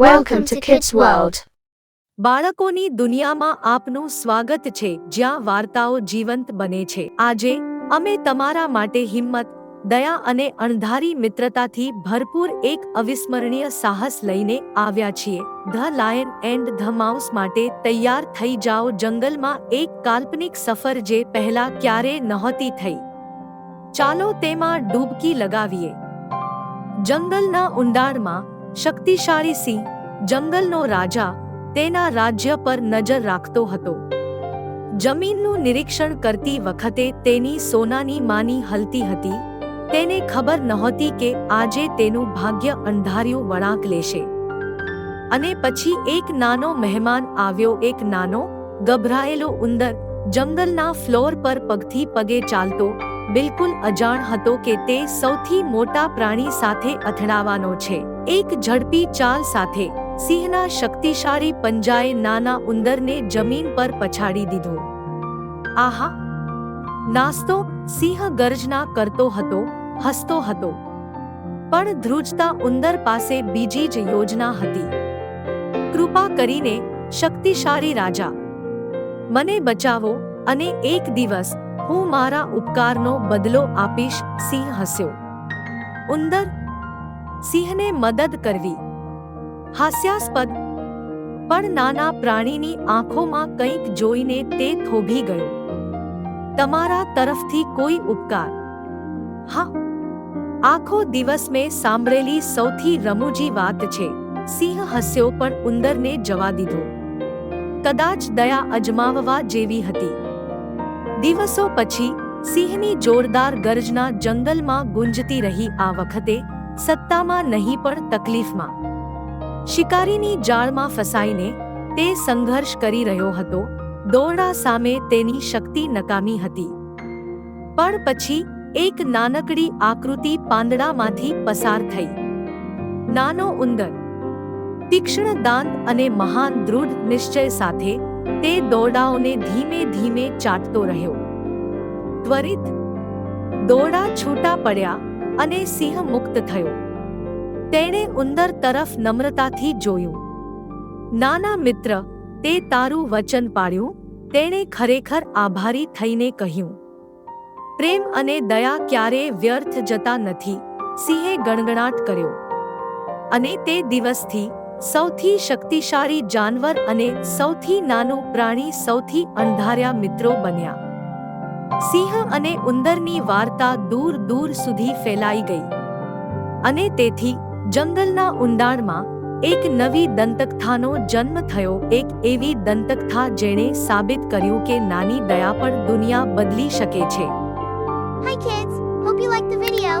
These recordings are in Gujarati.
Welcome ટુ કિડ્સ વર્લ્ડ બાળકોની દુનિયામાં આપનું સ્વાગત છે, જ્યાં વાર્તાઓ જીવંત બને છે. આજે અમે તમારા માટે હિંમત, દયા અને અણધારી મિત્રતાથી ભરપૂર એક અવિસ્મરણીય સાહસ લઈને આવ્યા છીએ. The lion and the mouse માટે તૈયાર થઈ જાઓ જંગલમાં એક કાલ્પનિક સફર જે પહેલા ક્યારે નહોતી થઈ. ચાલો તેમાં ડૂબકી લગાવીએ. જંગલના ઊંડાણમાં શક્તિશાળી સિંહ જંગલનો રાજા તેના રાજ્ય પર નજર રાખતો હતો. જમીનનું નિરીક્ષણ કરતી વખતે તેની સોનાની માની હલતી હતી. તેને ખબર નહોતી કે આજે તેનું ભાગ્ય અંધાર્યું વળાંક લેશે. અને પછી એક નાનો મહેમાન આવ્યો, એક નાનો ગભરાયેલો ઉંદર જંગલના ફ્લોર પર પગથી પગે ચાલતો બિલકુલ અજાણ હતો કે તે સૌથી મોટા પ્રાણી સાથે અથડાવાનો છે. એક ઝડપી ચાલ સાથે, સિંહના શક્તિશાળી પંજાએ નાના ઉંદરને જમીન પર પછાડી દીધો. આહા! નાસ્તો સિંહ ગર્જના કરતો હતો, હસતો હતો. પણ ધ્રુજતા ઉંદર પાસે બીજી જ યોજના હતી. કૃપા કરીને શક્તિશાળી રાજા, મને બચાવો અને એક દિવસ હું મારા ઉપકારનો બદલો આપીશ, સિંહ હસ્યો. ઉંદર, સિંહને મદદ કરવી. હાસ્યાસ્પદ, પણ નાના પ્રાણીની આંખોમાં કંઈક જોઈને તે થોભી ગયો. તમારા તરફથી કોઈ ઉપકાર. હા, આખો દિવસ મેં સાંભળેલી સૌથી રમૂજી વાત છે, સિંહ હસ્યો પણ ઉંદરને જવા દીધો. કદાચ દયા અજમાવવા જેવી હતી. દિવસો પછી સિંહની જોરદાર ગર્જના જંગલમાં ગુંજતી રહી આ વખતે સત્તામાં નહીં પણ તકલીફમાં. શિકારીની જાળમાં ફસાઈને તે સંઘર્ષ કરી રહ્યો હતો, દોરડા સામે તેની શક્તિ નકામી હતી. પણ પછી એક નાનકડી આકૃતિ પાંદડામાંથી પસાર થઈ. નાનો ઉંદર. તીક્ષ્ણ દાંત અને મહાન દૃઢ નિશ્ચય સાથે તે દોરડાઓને ધીમે ધીમે ચાટતો રહ્યો. ત્વરિત દોરડા છૂટા પડ્યા અને સિંહ મુક્ત થયો. તેણે ઉંદર તરફ નમ્રતાથી જોયું. નાના મિત્ર, તે તારું વચન પાડ્યું, તેણે ખરેખર આભારી થઈને કહ્યું. પ્રેમ અને દયા ક્યારેય વ્યર્થ જતા નથી, સિંહે ગણગણાટ કર્યો. અને તે દિવસથી સૌથી શક્તિશાળી જાનવર અને સૌથી નાનું પ્રાણી સૌથી અંધાર્યા મિત્રો બન્યા સિંહ અને ઉંદરની વાર્તા દૂર દૂર સુધી ફેલાઈ ગઈ અને તેથી જંગલના ઊંડાણમાં એક નવી દંતકથાનો જન્મ થયો એક એવી દંતકથા જેણે સાબિત કર્યું કે નાની દયા પણ દુનિયા બદલી શકે છે Hi kids, hope you liked the video.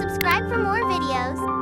Subscribe for more videos.